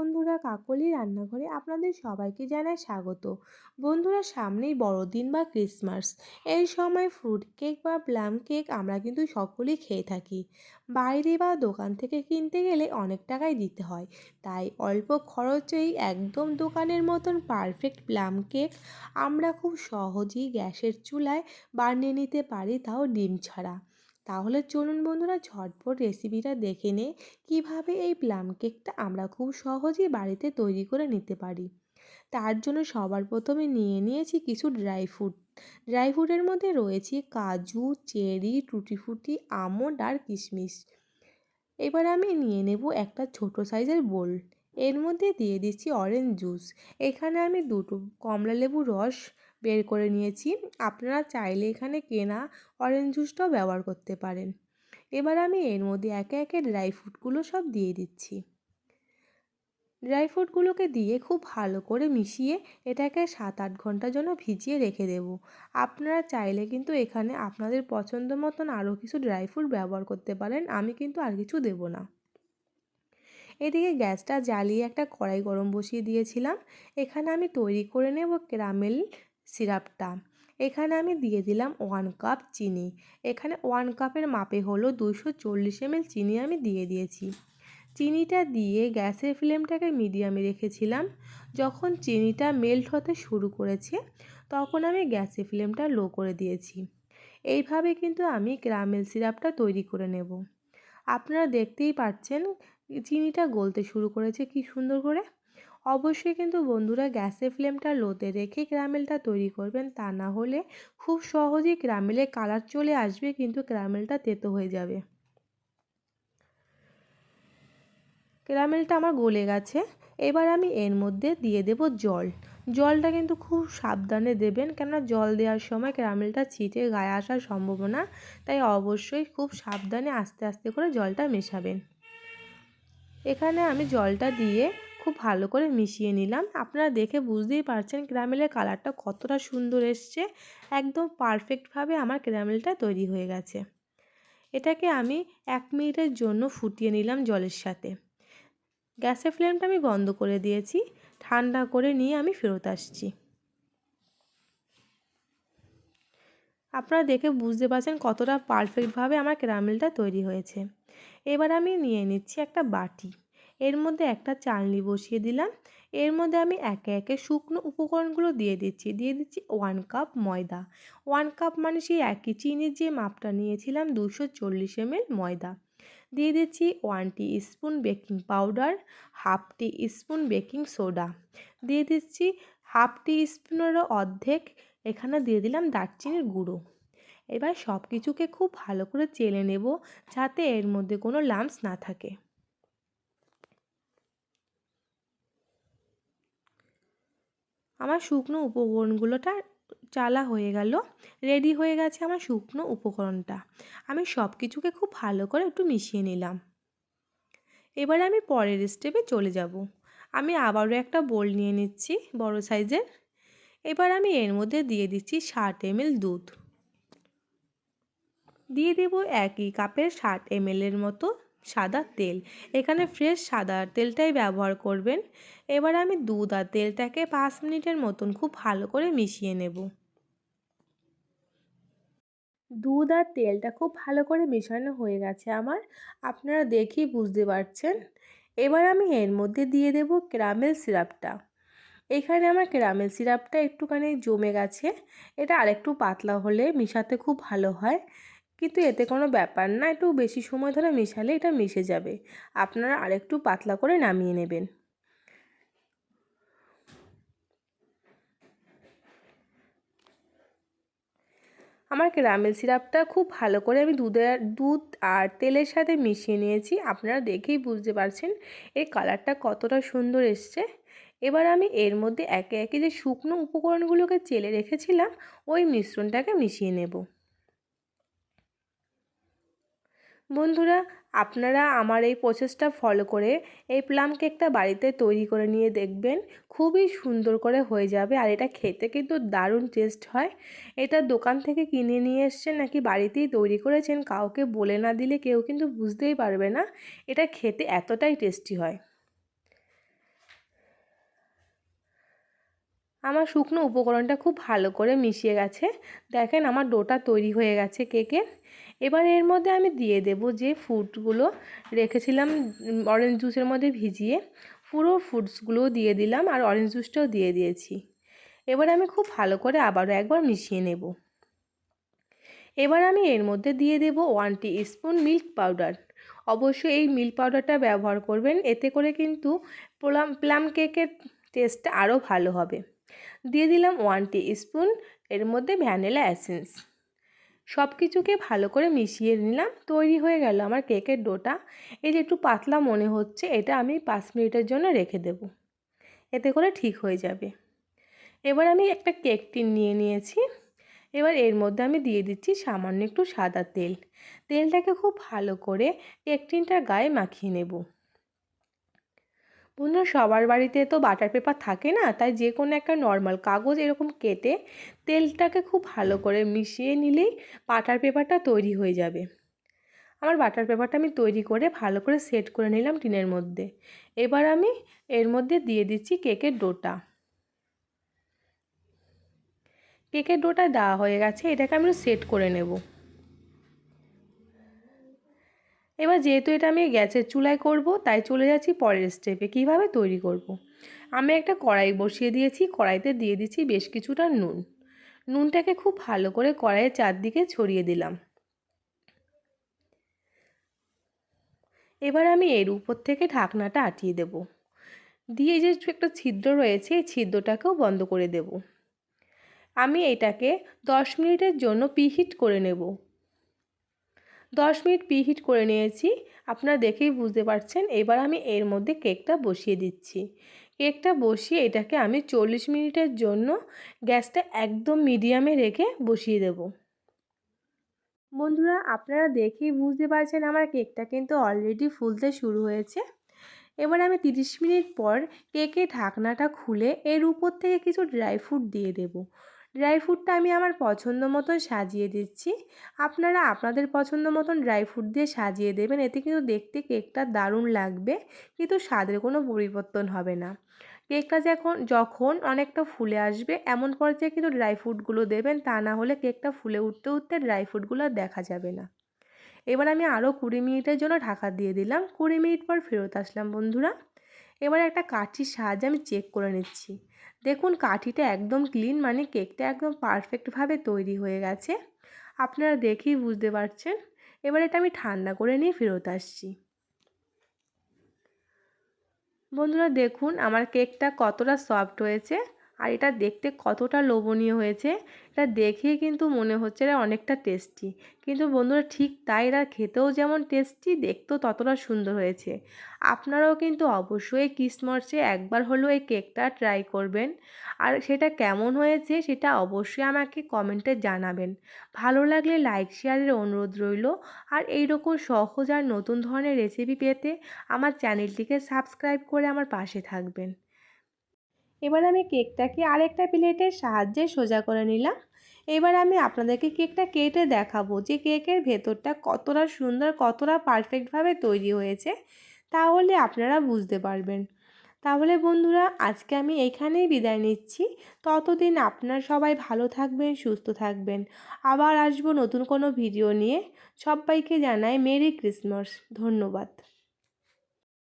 বন্ধুরা, কাকলি রান্নাঘরে আপনাদের সবাইকে জানাই স্বাগত। বন্ধুরা, সামনেই বড়দিন বা ক্রিসমাস। এই সময় ফ্রুট কেক বা প্লাম কেক আমরা কিন্তু সকলেই খেয়ে থাকি। বাইরে বা দোকান থেকে কিনতে গেলে অনেক টাকাই দিতে হয়। তাই অল্প খরচেই একদম দোকানের মতন পারফেক্ট প্লাম কেক আমরা খুব সহজেই গ্যাসের চুলায় বানিয়ে নিতে পারি তাও ডিম ছাড়া। তাহলে চলুন বন্ধুরা ঝটপট রেসিপিটা দেখে নে, কীভাবে এই প্লাম কেকটা আমরা খুব সহজেই বাড়িতে তৈরি করে নিতে পারি। তার জন্য সবার প্রথমে নিয়ে নিয়েছি কিছু ড্রাই ফ্রুট ড্রাই ফ্রুটের মধ্যে রয়েছে কাজু, চেরি টুটি ফুটি আমন্ড আর কিশমিশ। এবার আমি নিয়ে নেব একটা ছোট সাইজের বোল এর মধ্যে দিয়ে দিচ্ছি অরেঞ্জ জুস এখানে আমি দুটো কমলা লেবুর রস বের করে নিয়েছি। আপনারা চাইলে এখানে কেনা অরেঞ্জ জুসটাও ব্যবহার করতে পারেন। এবার আমি এর মধ্যে একে একে ড্রাই ফ্রুটগুলো সব দিয়ে দিচ্ছি। ড্রাই ফ্রুটগুলোকে দিয়ে খুব ভালো করে মিশিয়ে এটাকে সাত আট ঘণ্টার জন্য ভিজিয়ে রেখে দেব। আপনারা চাইলে কিন্তু এখানে আপনাদের পছন্দ মতন আরও কিছু ড্রাই ফ্রুট ব্যবহার করতে পারেন, আমি কিন্তু আর কিছু দেব না। এদিকে গ্যাসটা জ্বালিয়ে একটা কড়াই গরম বসিয়ে দিয়েছিলাম। এখানে আমি তৈরি করে নেব ক্যারামেল সিরাপটা এখানে আমি দিয়ে দিলাম ওয়ান কাপ চিনি। এখানে ওয়ান কাপের মাপে হলো দুশো চল্লিশ এমএল চিনি আমি দিয়ে দিয়েছি। চিনিটা দিয়ে গ্যাসের ফ্লেমটাকে মিডিয়ামে রেখেছিলাম। যখন চিনিটা মেল্ট হতে শুরু করেছে, তখন আমি গ্যাসের ফ্লেমটা লো করে দিয়েছি। এইভাবে কিন্তু আমি ক্যারামেল সিরাপটা তৈরি করে নেব। আপনারা দেখতেই পাচ্ছেন, চিনিটা গলতে শুরু করেছে কি সুন্দর করে। অবশ্যই কিন্তু বন্ধুরা গ্যাসের ফ্লেমটা লোতে রেখে ক্যারামেলটা তৈরি করবেন। তা না হলে খুব সহজেই ক্যারামেলের কালার চলে আসবে, কিন্তু ক্যারামেলটা তেতো হয়ে যাবে। ক্যারামেলটা আমার গলে গেছে। এবার আমি এর মধ্যে দিয়ে দেব জল। জলটা কিন্তু খুব সাবধানে দেবেন, কেননা জল দেওয়ার সময় ক্যারামেলটা ছিটে গায়ে আসার সম্ভাবনা। তাই অবশ্যই খুব সাবধানে আস্তে আস্তে করে জলটা মেশাবেন। এখানে আমি জলটা দিয়ে খুব ভালো করে মিশিয়ে নিলাম। আপনারা দেখে বুঝতেই পারছেন ক্যারামেলের কালারটা কতটা সুন্দর এসছে। একদম পারফেক্টভাবে আমার ক্যারামেলটা তৈরি হয়ে গেছে। এটাকে আমি এক মিনিটের জন্য ফুটিয়ে নিলাম জলের সাথে। গ্যাসের ফ্লেমটা আমি বন্ধ করে দিয়েছি। ঠান্ডা করে নিয়ে আমি ফেরত আসছি। আপনারা দেখে বুঝতে পারছেন কতটা পারফেক্টভাবে আমার ক্যারামেলটা তৈরি হয়েছে। এবার আমি নিয়ে নিচ্ছি একটা বাটি। এর মধ্যে একটা চালনি বসিয়ে দিলাম। এর মধ্যে আমি একে একে শুকনো উপকরণগুলো দিয়ে দিচ্ছি। দিয়ে দিচ্ছি ওয়ান কাপ ময়দা। ওয়ান কাপ মানে সেই একই চিনির যে মাপটা নিয়েছিলাম দুশো চল্লিশ এমএল ময়দা। দিয়ে দিচ্ছি one teaspoon baking powder half teaspoon baking soda দিয়ে দিচ্ছি হাফ টি স্পুনেরও অর্ধেক এখানে দিয়ে দিলাম দারচিনির গুঁড়ো। এবার সব কিছুকে খুব ভালো করে চেলে নেব যাতে এর মধ্যে কোনো লাম্পস না থাকে। আমার শুকনো উপকরণগুলোটা চালা হয়ে গেল রেডি হয়ে গেছে আমার শুকনো উপকরণটা। আমি সব কিছুকে খুব ভালো করে একটু মিশিয়ে নিলাম। এবারে আমি পরের স্টেপে চলে যাব। আমি আবারও একটা বোল নিয়ে নিচ্ছি, বড় সাইজের এবার আমি এর মধ্যে দিয়ে দিচ্ছি ষাট এমএল দুধ। দিয়ে দেব একই কাপের ষাট এমএলের মতো। সাদা তেল। এখানে ফ্রেশ সাদা তেলটাই ব্যবহার করবেন। এবার আমি দুধ আর তেলটাকে পাঁচ মিনিটের মতন খুব ভালো করে মিশিয়ে নেব। দুধ আর তেলটা খুব ভালো করে মেশানো হয়ে গেছে আমার। আপনারা দেখেই বুঝতে পারছেন। এবার আমি এর মধ্যে দিয়ে দেব ক্যারামেল সিরাপটা এখানে আমার ক্যারামেল সিরাপটা একটুখানি জমে গেছে। এটা আরেকটু পাতলা হলে মিশাতে খুব ভালো হয়। কিন্তু এতে কোনো ব্যাপার না, একটু বেশি সময় ধরে মেশালে এটা মিশে যাবে। আপনারা আরেকটু পাতলা করে নামিয়ে নেবেন। আমার ক্যারামেল সিরাপটা খুব ভালো করে আমি দুধের দুধ আর তেলের সাথে মিশিয়ে নিয়েছি। আপনারা দেখেই বুঝতে পারছেন এর কালারটা কতটা সুন্দর এসছে। এবার আমি এর মধ্যে একে একে যে শুকনো উপকরণগুলোকে চেলে রেখেছিলাম, ওই মিশ্রণটাকে মিশিয়ে নেব। বন্ধুরা, আপনারা আমার এই প্রসেসটা ফলো করে এই প্লাম কেকটা বাড়িতে তৈরি করে নিয়ে দেখবেন। খুবই সুন্দর করে হয়ে যাবে আর এটা খেতে কিন্তু দারুণ টেস্ট হয়। এটা দোকান থেকে কিনে নিয়ে এসছেন নাকি বাড়িতেই তৈরি করেছেন? কাউকে বলে না দিলে কেউ কিন্তু বুঝতেই পারবে না। এটা খেতে এতটাই টেস্টি হয়। আমার শুকনো উপকরণটা খুব ভালো করে মিশিয়ে গেছে। দেখেন আমার ডোটা তৈরি হয়ে গেছে কেকের এবার এর মধ্যে আমি দিয়ে দেব যে ফুডগুলো রেখেছিলাম অরেঞ্জ জুসের মধ্যে ভিজিয়ে। পুরো ফ্রুটসগুলোও দিয়ে দিলাম আর অরেঞ্জ জুসটাও দিয়ে দিয়েছি। এবার আমি খুব ভালো করে আবারও একবার মিশিয়ে নেব। এবার আমি এর মধ্যে দিয়ে দেব one teaspoon milk powder অবশ্যই এই মিল্ক পাউডারটা ব্যবহার করবেন, এতে করে কিন্তু প্লাম প্লাম কেকের টেস্টটা আরও ভালো হবে। দিয়ে দিলাম ওয়ান টি স্পুন এর মধ্যে ভ্যানিলা অ্যাসেন্স সব কিছুকে ভালো করে মিশিয়ে নিলাম, তৈরি হয়ে গেল আমার কেকের ডোটা এই যে একটু পাতলা মনে হচ্ছে, এটা আমি পাঁচ মিনিটের জন্য রেখে দেব। এতে করে ঠিক হয়ে যাবে। এবার আমি একটা কেক টিন নিয়ে নিয়েছি। এবার এর মধ্যে আমি দিয়ে দিচ্ছি সামান্য একটু সাদা তেল। তেলটাকে খুব ভালো করে কেক টিনটার গায়ে মাখিয়ে নেব। বন্ধুরা সবার বাড়িতে তো বাটার পেপার থাকে না তাই যে কোনো একটা নর্মাল কাগজ এরকম কেটে তেলটাকে খুব ভালো করে মিশিয়ে নিলেই বাটার পেপারটা তৈরি হয়ে যাবে। আমার বাটার পেপারটা আমি তৈরি করে ভালো করে সেট করে নিলাম টিনের মধ্যে। এবার আমি এর মধ্যে দিয়ে দিচ্ছি কেকের ডোটা। কেকের ডোটা দেওয়া হয়ে গেছে এটাকে আমি সেট করে নেব। এবার যেহেতু এটা আমি গ্যাসের চুলায় করব, তাই চলে যাচ্ছি পরের স্টেপে কীভাবে তৈরি করব। আমি একটা কড়াই বসিয়ে দিয়েছি, কড়াইতে দিয়ে দিচ্ছি বেশ কিছুটা নুন। নুনটাকে খুব ভালো করে কড়াইয়ের চারদিকে ছড়িয়ে দিলাম। এবার আমি এর উপর থেকে ঢাকনাটা আটিয়ে দেব। দিয়ে যে একটা ছিদ্র রয়েছে, এই ছিদ্রটাকেও বন্ধ করে দেব। আমি এটাকে দশ মিনিটের জন্য পিহিট করে নেব। দশ মিনিট পিহিট করে নিয়েছি। আপনারা দেখেই বুঝতে পারছেন। এবার আমি এর মধ্যে কেকটা বসিয়ে দিচ্ছি। কেকটা বসিয়ে এটাকে আমি চল্লিশ মিনিটের জন্য গ্যাসটা একদম মিডিয়ামে রেখে বসিয়ে দেব। বন্ধুরা, আপনারা দেখেই বুঝতে পারছেন আমার কেকটা কিন্তু অলরেডি ফুলতে শুরু হয়েছে। এবার আমি তিরিশ মিনিট পর কেকের ঢাকনাটা খুলে এর উপর থেকে কিছু ড্রাই ফ্রুট দিয়ে দেবো। ড্রাই ফ্রুটটা আমি আমার পছন্দ মতন সাজিয়ে দিচ্ছি। আপনারা আপনাদের পছন্দ মতন ড্রাই ফ্রুট দিয়ে সাজিয়ে দেবেন, এতে কিন্তু দেখতে কেকটা দারুণ লাগবে, কিন্তু স্বাদের কোনো পরিবর্তন হবে না। কেকটা যখন যখন অনেকটা ফুলে আসবে, এমন পর্যায়ে কিন্তু ড্রাই ফ্রুটগুলো দেবেন, তা না হলে কেকটা ফুলে উঠতে উঠতে ড্রাই ফ্রুটগুলো দেখা যাবে না। এবার আমি আরও কুড়ি মিনিটের জন্য ঢাকা দিয়ে দিলাম। কুড়ি মিনিট পর ফেরত আসলাম, বন্ধুরা। এবার একটা কাঠির সাহায্যে আমি চেক করে নিচ্ছি। দেখুন, কাঠিটা একদম ক্লিন মানে কেকটা একদম পারফেক্টভাবে তৈরি হয়ে গেছে। আপনারা দেখেই বুঝতে পারছেন। এবার এটা আমি ঠান্ডা করে নিয়ে ফেরত আসছি। বন্ধুরা, দেখুন, আমার কেকটা কতটা সফট হয়েছে। আর এটা দেখতে কতটা লোভনীয় হয়েছে, এটা দেখেই কিন্তু মনে হচ্ছে এটা অনেকটা টেস্টি কিন্তু বন্ধুরা ঠিক তাই এরা খেতেও যেমন টেস্টি দেখতেও ততটা সুন্দর হয়েছে। আপনারাও কিন্তু অবশ্যই ক্রিসমাসে একবার হলেও এই কেকটা ট্রাই করবেন। আর সেটা কেমন হয়েছে সেটা অবশ্যই আমাকে কমেন্টে জানাবেন। ভালো লাগলে লাইক শেয়ারের অনুরোধ রইল। আর এই রকম সহজ আর নতুন ধরনের রেসিপি পেতে আমার চ্যানেলটিকে সাবস্ক্রাইব করে আমার পাশে থাকবেন। এবার আমি কেকটাকে আরেকটা প্লেটের সাহায্যে সোজা করে নিলাম। এবার আমি আপনাদেরকে কেকটা কেটে দেখাবো যে কেকের ভেতরটা কতটা সুন্দর, কতটা পারফেক্টভাবে তৈরি হয়েছে, তাহলে আপনারা বুঝতে পারবেন। তাহলে বন্ধুরা, আজকে আমি এইখানেই বিদায় নিচ্ছি। ততদিন আপনারা সবাই ভালো থাকবেন, সুস্থ থাকবেন। আবার আসব নতুন কোনো ভিডিও নিয়ে। সবাইকে জানাই মেরি ক্রিসমাস। ধন্যবাদ।